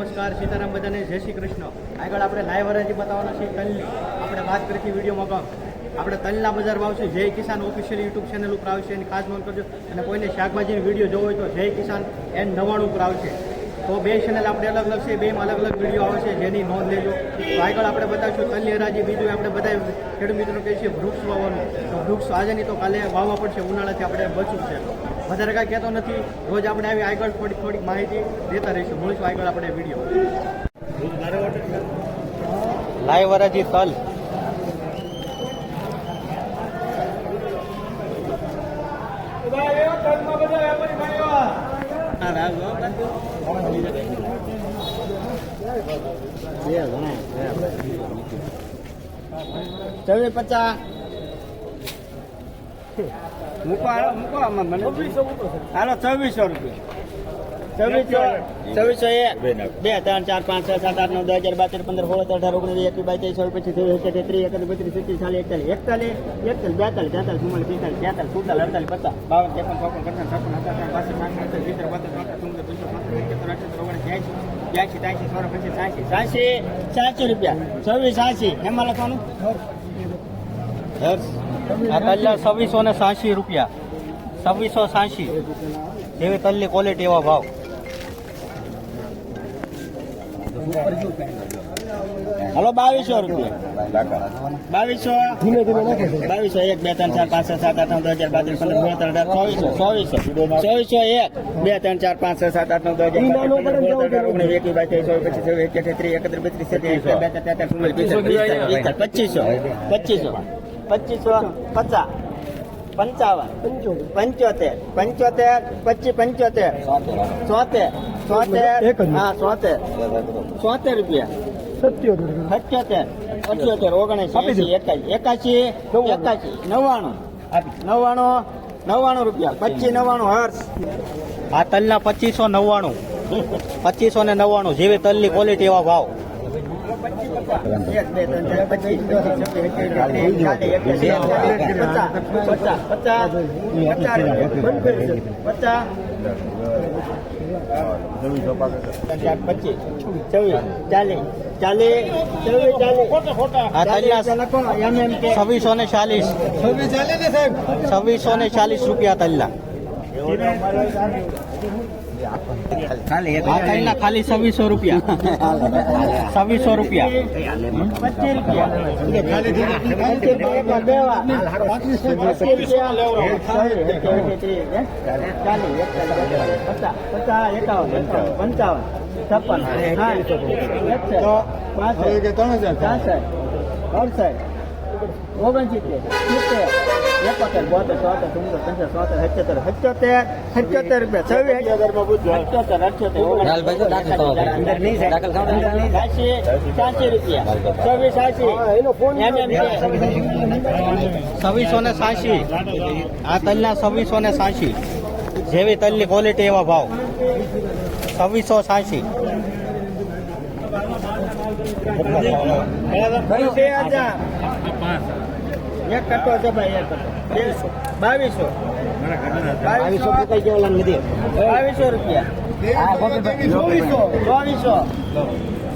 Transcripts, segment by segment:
નમસ્કાર, સીતારામ બધાને, જય શ્રી કૃષ્ણ. આગળ આપણે લાઈવ હરાજી બતાવવાના છીએ. તલની આપણે વાત કરી હતી વિડીયોમાં પણ. આપણે તલના બજાર ભાવ છે. જય કિસાન ઓફિશિયલ યુટ્યુબ ચેનલ ઉપર આવશે એની ખાસ નોંધ કરજો. અને કોઈને શાકભાજીની વીડિયો જોવો હોય તો જય કિસાન એન નવાણું ઉપર આવશે. તો બે ચેનલ આપણે અલગ અલગ છે. બેમાં અલગ અલગ વીડિયો આવશે જેની નોંધ લેજો. તો આગળ આપણે બતાવીશું તલની હરાજી બીજું આપણે બધા ખેડૂત મિત્રો કહીએ છીએ વૃક્ષ વાવવાનું. તો વૃક્ષ આજે નહીં તો કાલે વાવવા પડશે. ઉનાળાથી આપણે બચવું છે. વધારે કાંઈ કહેતો નથી. રોજ આપણે આવી આગળ થોડીક થોડીક માહિતી દેતા રહીશું. મળીશું આગળ આપણે વીડિયો. લાઈવ હરાજી તલ. ચોવીસ પચાસ મૂકો હાલો મૂકો આમાં મને. હાલો રૂપિયા. એક બે ત્રણ ચાર પાંચ છ સાત આઠ નવ દસ બાર તેર પંદર સોળ અઢાર ઓગણીસ એકવીસ બાવીસ ચોવીસ પચીસ છવ્વીસ સત્યાવીસ ત્રીસ એકત્રીસ બત્રીસ તેત્રીસ ચાલીસ એકતાલીસ એકતાલીસ એકતાલીસ બેતાલીસ તેતાલીસ ચુમ્માલીસ પિસ્તાલીસ તેતાલીસ સુડતાલીસ અડતાલીસ પચાસ બાવન ત્રેપન ચોપન પચાસ છપ્પન સત્તાવન પાસઠ પાંસઠ સિત્તેર સિત્તેર બત્રીસ ચોત્રીસ ચુમ્માલીસ પંચાવન પંચોતેર અઠ્યોતેર ઓગણીસ એંશી બ્યાસી ત્યાંસી સોળ પચીસ સાંસી સાંસી સાંસી રૂપિયા છવ્વીસ સાંસી એમાં લખવાનું હર્ષ. આ તલ્લા છવ્વીસો ને સાંસી રૂપિયા છવ્વીસો સાંસી જેવી તલની ક્વોલિટી એવા ભાવ હલો બાવીસો રૂપિયા બાવીસો બાવીસો એક બે ત્રણ ચાર પાંચ સાત આઠ નવ દસ હજાર બાર તેર પંદર સોળ સત્તર અઢાર ચોવીસો ચોવીસો ચોવીસો એક બે ત્રણ ચાર પાંચ સાત આઠ નવ દસ હજાર ઓગણીસ એકવીસ બાવીસ બે ત્રણ પચીસો પચીસો પચીસો પચાસ. પંચાવન. પંચોતેર. પંચોતેર. પચીસ પંચોતેર. સોતેર. સોતેર. હા સોતેર. સોતેર રૂપિયા. સત્યોતેર. અઠ્યોતેર ઓગણીસ એકાશી એકાશી એકાશી નવ્વાણું. નવ્વાણું નવ્વાણું રૂપિયા. પચીસ નવ્વાણું હર્ષ. આ તલના પચીસો નવ્વાણું. પચીસો ને નવ્વાણું. જેવી તલની ક્વોલિટી એવા ભાવ. છવ્વીસ સત્યાવીસ અઠ્યાવીસ ચાલીસ પચાસ પચાસ પચાસ પચાસ પચાસ ચાર પચીસ છવ્વીસ ચાલીસ ચાલીસ છવ્વીસ ચાલીસ આ તલના લખો એમ એમ કે છવ્વીસો ને ચાલીસ છવ્વીસો ને ચાલીસ રૂપિયા તલના આ તલના ખાલી છવ્વીસો રૂપિયા. છવ્વીસો રૂપિયા. પંચાવન છપ્પન પાસઠ છાસઠ અડસઠ ઓગણસિત્તેર સિત્તેર એકોતેર બોતેર ચોતેર ચુમ્મોતેર પંચાસ સોતેર સત્યોતેર સત્યોતેર સત્યોતેર રૂપિયા છવ્વીસ. અઠ્યોતેર રૂપિયા. ને સાસી આ તલના છવ્વીસો ને સાસી જેવી તલની ક્વોલિટી એવા ભાવ. છવ્વીસો સાસી કયું છે હજાર એક કટો છે ભાઈ એક કટો. બાવીસો. બાવીસો બાવીસો બાવીસો રૂપિયા. ચોવીસો ચોવીસો.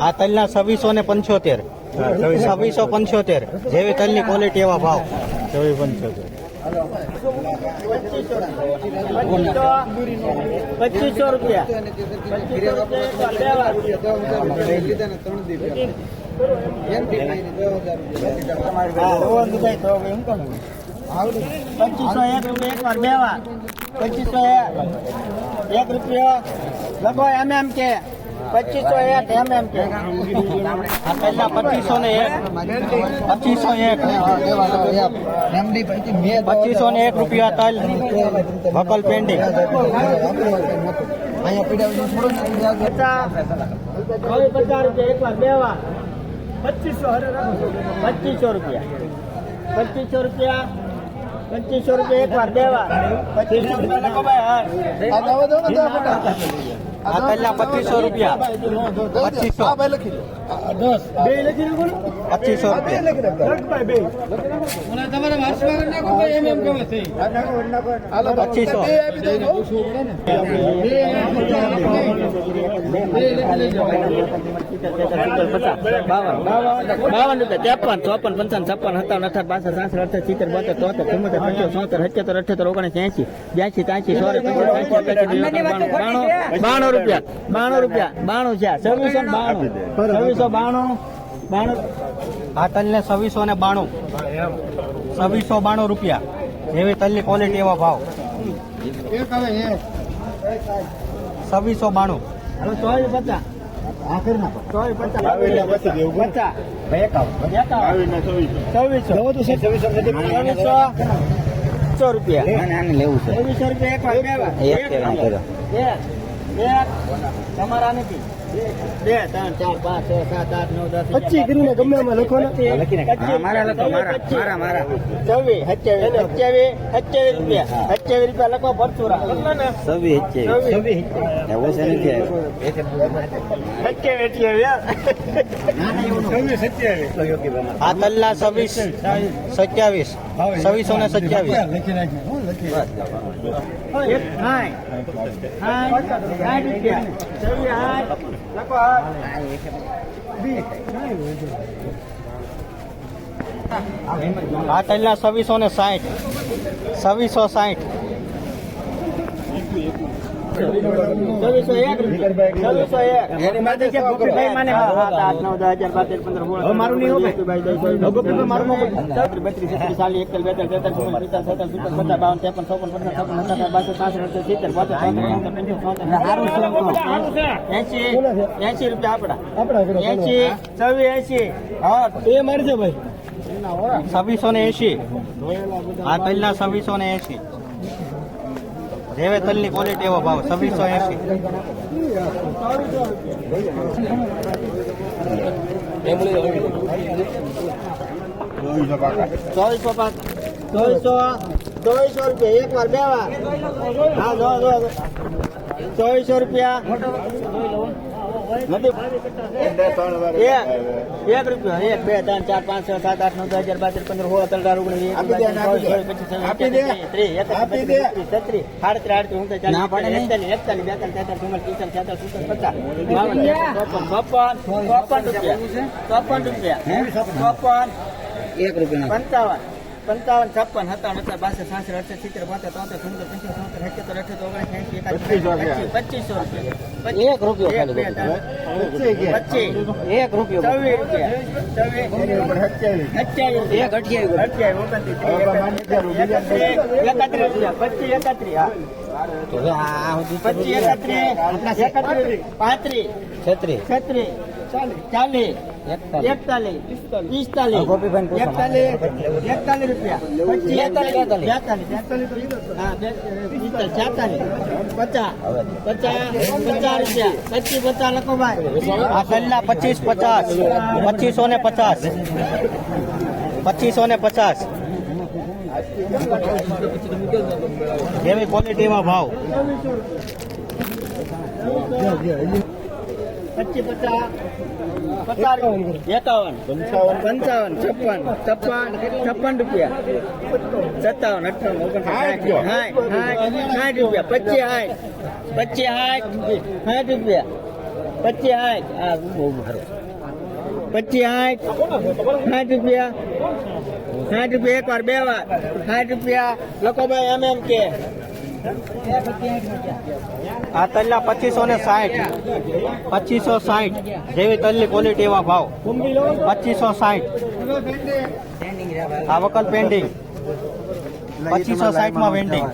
આ તલના છવ્વીસો ને પંચોતેર. છવ્વીસો પંચોતેર. જેવી તલની ક્વોલિટી એવા ભાવ. છવ્વીસ પંચોતેર. પચીસો રૂપિયા. પચીસો એક રૂપિયા એક વાર બે વાર પચીસો એક રૂપિયો લગભગ એમ એમ કે, પચીસો એક એમ એમ કે. તલના પચીસો ને એક. પચીસો એક. પચીસો ને એક રૂપિયા તલ. ભકલ પેન્ડિંગ પચાસ રૂપિયા એક વાર, બે વાર. પચીસો રૂપિયા. પચીસો રૂપિયા. પચીસો રૂપિયા એક વાર બે વાર પચીસો રૂપિયા. લખો ભાઈ હા આ તલના પચીસો. રૂપિયા પચીસો પચીસો રૂપિયા પચીસો બાવન. રૂપિયા ત્રેપન ચોપન પંચાવન છપ્પન સત્તાવન સાસઠ અડસઠ સિત્તેર બોતેર તોતેર ચુમ્મોતેર પંચોતેર સોતેર સત્યોતેર અઠ્યોતેર ઓગણીસ એસી બ્યાસી ત્યાંસી સોરે બાણું રૂપિયા બાણું રૂપિયા બાણું છે છવ્વીસો ને બાણું છવ્વીસો બાણું બાણું આ તલને છવ્વીસો ને બાણું છવ્વીસો બાણું રૂપિયા. જેવી તલની ક્વોલિટી એવા ભાવ. છવ્વીસો બાણું હવે ચોવીસ પચાસ. રૂપિયા એક વાર બે વાર એક એક તમારા નથી બે ત્રણ ચાર પાંચ છ સાત આઠ નવ દસ પચીસ. કરીને ગમે એમાં લખો ને મારા લખો મારા મારા. છવ્વીસ સત્યાવીસ સત્યાવીસ સત્યાવીસ રૂપિયા. સત્યાવીસ રૂપિયા લખો પરચુરા. છવ્વીસ છવ્વીસ. સત્યાવીસ. આ તલના છવ્વીસ સત્યાવીસ. છવ્વીસો ને સત્યાવીસ. લખી હાય આ તલના છવ્વીસો ને સાઠ છવ્વીસો સાઠ એસી રૂપિયા આપડા. એસી છવ્વીસ એસી હા એ મારશે ભાઈ. છવ્વીસો ને એસી આ પહેલા છવ્વીસો ને એસી જેવે તલની ક્વોલિટી એવો ભાવ, છવ્વીસો એસી ચોવીસો ચોવીસો ચોવીસો રૂપિયા. એક વાર બે વાર. હા જો જો. ચોવીસો રૂપિયા. નથી. એક રૂપિયો એક બે ત્રણ ચાર પાંચ છ સાત આઠ નવ દસ અગિયાર બાર પંદર સોળ સત્તર અઢાર ઓગણીસ વીસ એકવીસ બાવીસ ત્રેવીસ ચોવીસ પચીસ છવ્વીસ સત્યાવીસ ત્રીસ એકત્રીસ બત્રીસ તેત્રીસ સાડત્રીસ આડત્રીસ એકતાલીસ એકતાલીસ બેતાલીસ તેતાલીસ ચુમ્માલીસ પિસ્તાલીસ છેતાલીસ સુડતાલીસ પચાસ બાવન ચોપન ચોપન રૂપિયા. ચોપન રૂપિયા. ચોપન એક રૂપિયા પંચાવન. પંચાવન છપ્પન સત્તાવન અઠાવન બાસઠ સાસઠ અડસઠ સિત્તેર બોતેર તોતેર પંદર પંચાવન સત્તર સત્તર અઠ્યોતેર ઓગણીસ પચીસો રૂપિયા. એક રૂપિયો એક રૂપિયો છવ્વીસ રૂપિયા. એક અઠ્યાવીસ અઠ્યાવીસ એકત્રીસ રૂપિયા. પચીસ એકત્રીસ. હા. પચીસ એકત્રીસ. એકત્રીસ પાંત્રીસ. છત્રીસ. છત્રીસ. ચાલીસ એકતાલીસ પિસ્તાલીસ એકતાલીસ એકતાલીસ રૂપિયા પચીસ એકતાલીસ બેતાલીસ હા બે- પિસ્તાલીસ છેતાલીસ પચાસ પચાસ પચાસ રૂપિયા પચીસ પચાસ લખો ભાઈ આ તલના પચીસ પચાસ પચીસો ને પચાસ પચીસો ને પચાસ જેવી ક્વોલિટીમાં ભાવ પચીસ પચાસ પચાસ એકાવન પંચાવન છપ્પન છપ્પન છપ્પન રૂપિયા સત્તાવન અઠાવન ઓગણસાઠ સાઠ સાઠ રૂપિયા પચીસ સાઠ પચીસ સાઠ સાઠ રૂપિયા પચીસ સાઠ આ બહુ પચીસ સાઠ સાઠ રૂપિયા સાઠ રૂપિયા એક વાર બે વાર સાઠ રૂપિયા લોકો ભાઈ એમ એમ કે. આ તલ્લા પચીસો ને સાઠ. પચીસો સાઠ. જેવી તલ્લી ક્વોલિટી એવા ભાવ. પચીસો સાઠ. આ વકલ પેન્ડિંગ પચીસો સાઠમાં વેન્ડિંગ